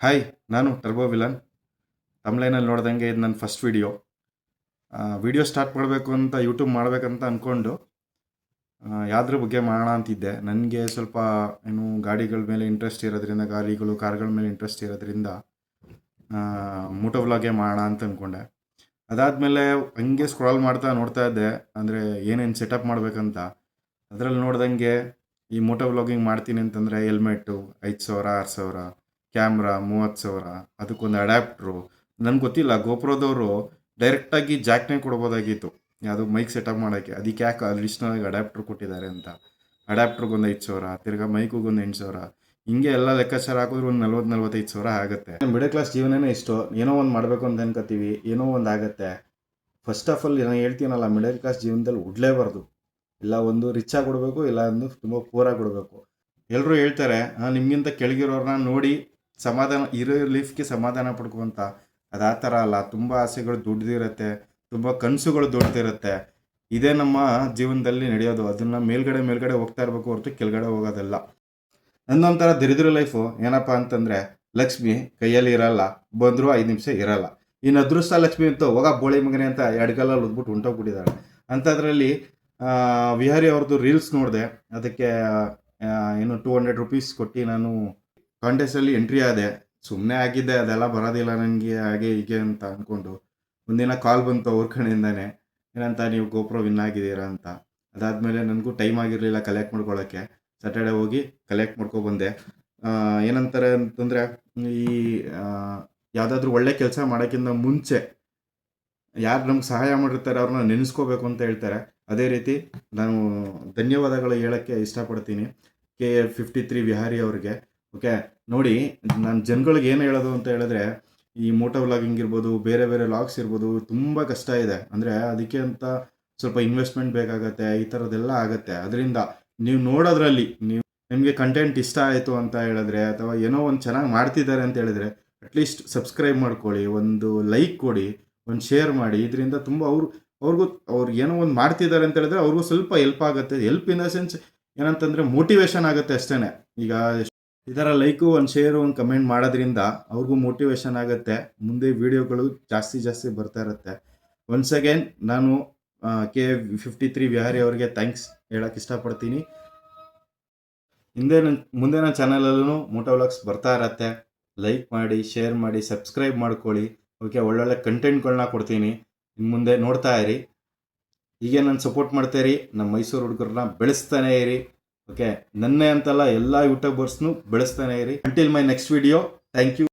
Hi ನಾನು turbo villain ತಮ್ಲೈನಲ್ಲಿ ನೋಡ್ದಂಗೆ ಇದು ನನ್ನ ಫಸ್ಟ್ ವಿಡಿಯೋ ವಿಡಿಯೋ ಸ್ಟಾರ್ಟ್ ಮಾಡಬೇಕು ಅಂತ ಯೂಟ್ಯೂಬ್ ಮಾಡಬೇಕಂತ ಅಂದ್ಕೊಂಡು ಯಾವ್ದ್ರ ಬಗ್ಗೆ ಮಾಡೋಣ ಅಂತಿದ್ದೆ. ನನಗೆ ಸ್ವಲ್ಪ ಏನು ಗಾಡಿಗಳ ಮೇಲೆ ಇಂಟ್ರೆಸ್ಟ್ ಇರೋದ್ರಿಂದ, ಗಾಡಿಗಳು, ಕಾರ್ಗಳ ಮೇಲೆ ಇಂಟ್ರೆಸ್ಟ್ ಇರೋದ್ರಿಂದ ಮೋಟೋ ವ್ಲಾಗೇ ಮಾಡೋಣ ಅಂತ ಅಂದ್ಕೊಂಡೆ ಅದಾದಮೇಲೆ ಹಂಗೆ ಸ್ಕ್ರಾಲ್ ಮಾಡ್ತಾ ನೋಡ್ತಾ ಇದ್ದೆ. ಅಂದರೆ ಏನೇನು ಸೆಟಪ್ ಮಾಡಬೇಕಂತ. ಅದರಲ್ಲಿ ನೋಡ್ದಂಗೆ ಈ ಮೋಟೋ ವ್ಲಾಗಿಂಗ್ ಮಾಡ್ತೀನಿ ಅಂತಂದರೆ ಹೆಲ್ಮೆಟ್ಟು ಐದು ಸಾವಿರ, ಆರು ಸಾವಿರ ಕ್ಯಾಮ್ರಾ ಮೂವತ್ತು ಸಾವಿರ, ಅದಕ್ಕೊಂದು ಅಡ್ಯಾಪ್ಟ್ರು ನನಗೆ ಗೊತ್ತಿಲ್ಲ, ಗೋಪ್ರೋದವರು ಡೈರೆಕ್ಟಾಗಿ ಜಾಕ್ನೇ ಕೊಡ್ಬೋದಾಗಿತ್ತು. ಯಾವುದು ಮೈಕ್ ಸೆಟಪ್ ಮಾಡೋಕ್ಕೆ. ಅದಕ್ಕೆ ಯಾಕೆ ಅಡಿಷ್ನಲಾಗಿ ಅಡ್ಯಾಪ್ಟ್ರ್ ಕೊಟ್ಟಿದ್ದಾರೆ ಅಂತ. ಅಡ್ಯಾಪ್ಟ್ರಿಗೊಂದು ಐದು ಸಾವಿರ, ತಿರ್ಗಾ ಮೈಕಿಗೊಂದು ಎಂಟು ಸಾವಿರ. ಹಿಂಗೆ ಎಲ್ಲ ಲೆಕ್ಕಾಚಾರ ಹಾಕಿದ್ರೆ ಒಂದು ನಲ್ವತ್ತು ನಲ್ವತ್ತೈದು ಸಾವಿರ ಆಗುತ್ತೆ. ಮಿಡಲ್ ಕ್ಲಾಸ್ ಜೀವನನೇ ಇಷ್ಟು. ಏನೋ ಒಂದು ಮಾಡಬೇಕು ಅಂತ ಅನ್ಕೋತೀವಿ ಏನೋ ಒಂದು ಆಗುತ್ತೆ. ಫಸ್ಟ್ ಆಫ್ ಆಲ್ ನಾನು ಹೇಳ್ತೀನಲ್ಲ ಮಿಡಲ್ ಕ್ಲಾಸ್ ಜೀವನದಲ್ಲಿ ಉಡ್ಲೇಬಾರ್ದು. ಇಲ್ಲ ಒಂದು ರಿಚ್ ಆಗಿ ಕೊಡಬೇಕು, ಇಲ್ಲ ಒಂದು ತುಂಬ ಪೂರಾಗಿ ಕೊಡಬೇಕು. ಎಲ್ಲರೂ ಹೇಳ್ತಾರೆ ನಿಮ್ಗಿಂತ ಕೆಳಗಿರೋರನ್ನ ನೋಡಿ ಸಮಾಧಾನ, ಇರೋ ಲೈಫ್ಗೆ ಸಮಾಧಾನ ಪಡ್ಕೊಂತ, ಅದು ಆ ಥರ ಅಲ್ಲ. ತುಂಬ ಆಸೆಗಳು ದೊಡ್ಡದಿರುತ್ತೆ. ತುಂಬ ಕನಸುಗಳು ದೊಡ್ಡದಿರುತ್ತೆ. ಇದೇ ನಮ್ಮ ಜೀವನದಲ್ಲಿ ನಡೆಯೋದು. ಅದನ್ನು ಮೇಲ್ಗಡೆ ಮೇಲ್ಗಡೆ ಹೋಗ್ತಾ ಇರಬೇಕು ಹೊರತು ಕೆಳಗಡೆ ಹೋಗೋದಲ್ಲ. ನನ್ನೊಂಥರ ದರಿದ್ರ ಲೈಫು. ಏನಪ್ಪ ಅಂತಂದರೆ, ಲಕ್ಷ್ಮಿ ಕೈಯಲ್ಲಿ ಇರಲ್ಲ. ಬಂದರೂ ಐದು ನಿಮಿಷ ಇರಲ್ಲ. ಇನ್ನು ಅದೃಷ್ಟ ಲಕ್ಷ್ಮಿ ಅಂತ ಹೋಗ ಬೋಳಿ ಮಗನೆ ಅಂತ ಎಡ್ಗಲ್ಲಲ್ಲಿ ಉದ್ಬಿಟ್ಟು ಹೊಂಟೋಗ್ಬಿಟ್ಟಿದ್ದಾಳೆ ಅಂಥದ್ರಲ್ಲಿ ವಿಹಾರಿ ಅವ್ರದ್ದು ರೀಲ್ಸ್ ನೋಡಿದೆ. ಅದಕ್ಕೆ ಏನು ಟೂ ಹಂಡ್ರೆಡ್ ರುಪೀಸ್ ಕೊಟ್ಟು ನಾನು ಕಾಂಟೆಸ್ಟಲ್ಲಿ ಎಂಟ್ರಿ ಆದೆ. ಸುಮ್ಮನೆ ಆಗಿದ್ದೆ, ಅದೆಲ್ಲ ಬರೋದಿಲ್ಲ ನನಗೆ, ಹಾಗೆ ಹೀಗೆ ಅಂತ ಅಂದ್ಕೊಂಡು ಒಂದಿನ ಕಾಲ್ ಬಂತು ಅವ್ರ ಕಡೆಯಿಂದಾನೆ. ಏನಂತ, ನೀವು ಗೋಪ್ರೋ ವಿನ್ ಆಗಿದ್ದೀರಾ? ಅಂತ. ಅದಾದಮೇಲೆ ನನಗೂ ಟೈಮ್ ಆಗಿರಲಿಲ್ಲ ಕಲೆಕ್ಟ್ ಮಾಡ್ಕೊಳ್ಳೋಕ್ಕೆ ಸ್ಯಾಟರ್ಡೆ ಹೋಗಿ ಕಲೆಕ್ಟ್ ಮಾಡ್ಕೊಬಂದೆ ಬಂದೆ. ಏನಂತಾರೆ ಅಂತಂದರೆ, ಈ ಯಾವುದಾದ್ರೂ ಒಳ್ಳೆ ಕೆಲಸ ಮಾಡೋಕ್ಕಿಂತ ಮುಂಚೆ ಯಾರು ನಮ್ಗೆ ಸಹಾಯ ಮಾಡಿರ್ತಾರೆ ಅವ್ರನ್ನ ನೆನೆಸ್ಕೋಬೇಕು ಅಂತ ಹೇಳ್ತಾರೆ. ಅದೇ ರೀತಿ ನಾನು ಧನ್ಯವಾದಗಳು ಹೇಳೋಕ್ಕೆ ಇಷ್ಟಪಡ್ತೀನಿ. K A fifty three Vihari ಅವ್ರಿಗೆ. ಓಕೆ ನೋಡಿ, ನಾನು ಜನಗಳಿಗೆ ಏನು ಹೇಳೋದು ಅಂತ ಹೇಳಿದ್ರೆ, ಈ ಮೋಟೋ ವ್ಲಾಗಿಂಗ್ ಇರ್ಬೋದು, ಬೇರೆ ಬೇರೆ ಲಾಗ್ಸ್ ಇರ್ಬೋದು, ತುಂಬ ಕಷ್ಟ ಇದೆ. ಅಂದರೆ ಅದಕ್ಕೆ ಅಂತ ಸ್ವಲ್ಪ ಇನ್ವೆಸ್ಟ್ಮೆಂಟ್ ಬೇಕಾಗತ್ತೆ, ಈ ಥರದ್ದೆಲ್ಲ ಆಗುತ್ತೆ. ಅದರಿಂದ ನೀವು ನೋಡೋದ್ರಲ್ಲಿ, ನೀವು ನಿಮಗೆ ಕಂಟೆಂಟ್ ಇಷ್ಟ ಆಯಿತು ಅಂತ ಹೇಳಿದ್ರೆ, ಅಥವಾ ಏನೋ ಒಂದು ಚೆನ್ನಾಗಿ ಮಾಡ್ತಿದ್ದಾರೆ ಅಂತ ಹೇಳಿದ್ರೆ ಅಟ್ಲೀಸ್ಟ್ ಸಬ್ಸ್ಕ್ರೈಬ್ ಮಾಡ್ಕೊಳ್ಳಿ, ಒಂದು ಲೈಕ್ ಕೊಡಿ, ಒಂದು ಶೇರ್ ಮಾಡಿ. ಇದರಿಂದ ತುಂಬ ಅವ್ರು, ಅವ್ರಿಗೂ, ಅವ್ರು ಏನೋ ಒಂದು ಮಾಡ್ತಿದ್ದಾರೆ ಅಂತ ಹೇಳಿದ್ರೆ ಅವ್ರಿಗೂ ಸ್ವಲ್ಪ ಹೆಲ್ಪ್ ಆಗುತ್ತೆ. ಹೆಲ್ಪ್ ಇನ್ ದ ಸೆನ್ಸ್ ಏನಂತಂದರೆ ಮೋಟಿವೇಶನ್ ಆಗುತ್ತೆ ಅಷ್ಟೇ ಈಗ ಈ ಥರ ಲೈಕು, ಒಂದು ಶೇರು, ಒಂದು ಕಮೆಂಟ್ ಮಾಡೋದ್ರಿಂದ ಅವ್ರಿಗೂ ಮೋಟಿವೇಶನ್ ಆಗುತ್ತೆ. ಮುಂದೆ ವೀಡಿಯೋಗಳು ಜಾಸ್ತಿ ಜಾಸ್ತಿ ಬರ್ತಾ ಇರುತ್ತೆ. ಒನ್ಸ್ ಅಗೇನ್ ನಾನು ಕೆ ಫಿಫ್ಟಿ ತ್ರೀ ವಿಹಾರಿ ಅವರಿಗೆ ಥ್ಯಾಂಕ್ಸ್ ಹೇಳಕ್ಕೆ ಇಷ್ಟಪಡ್ತೀನಿ. ಹಿಂದೆ ನನ್ನ, ಮುಂದೆ ನನ್ನ ಚಾನಲಲ್ಲೂ ಮೋಟೋ ವ್ಲಾಗ್ಸ್ ಬರ್ತಾ ಇರತ್ತೆ. ಲೈಕ್ ಮಾಡಿ ಶೇರ್ ಮಾಡಿ ಸಬ್ಸ್ಕ್ರೈಬ್ ಮಾಡ್ಕೊಳ್ಳಿ. ಓಕೆ ಒಳ್ಳೊಳ್ಳೆ ಕಂಟೆಂಟ್ಗಳನ್ನ ಕೊಡ್ತೀನಿ. ಇನ್ನು ಮುಂದೆ ನೋಡ್ತಾ ಇರಿ. ಹೀಗೆ ನಾನು ಸಪೋರ್ಟ್ ಮಾಡ್ತಾ ಇರಿ. ನಮ್ಮ ಮೈಸೂರು ಹುಡುಗರನ್ನ ಬೆಳೆಸ್ತಾನೇ ಇರಿ. ಓಕೆ ನನ್ನೇ ಅಂತಲ್ಲ ಎಲ್ಲ ಯೂಟ್ಯೂಬರ್ಸ್ನು ಬೆಳೆಸ್ತಾನೆ ಇರಿ. Until my next video thank you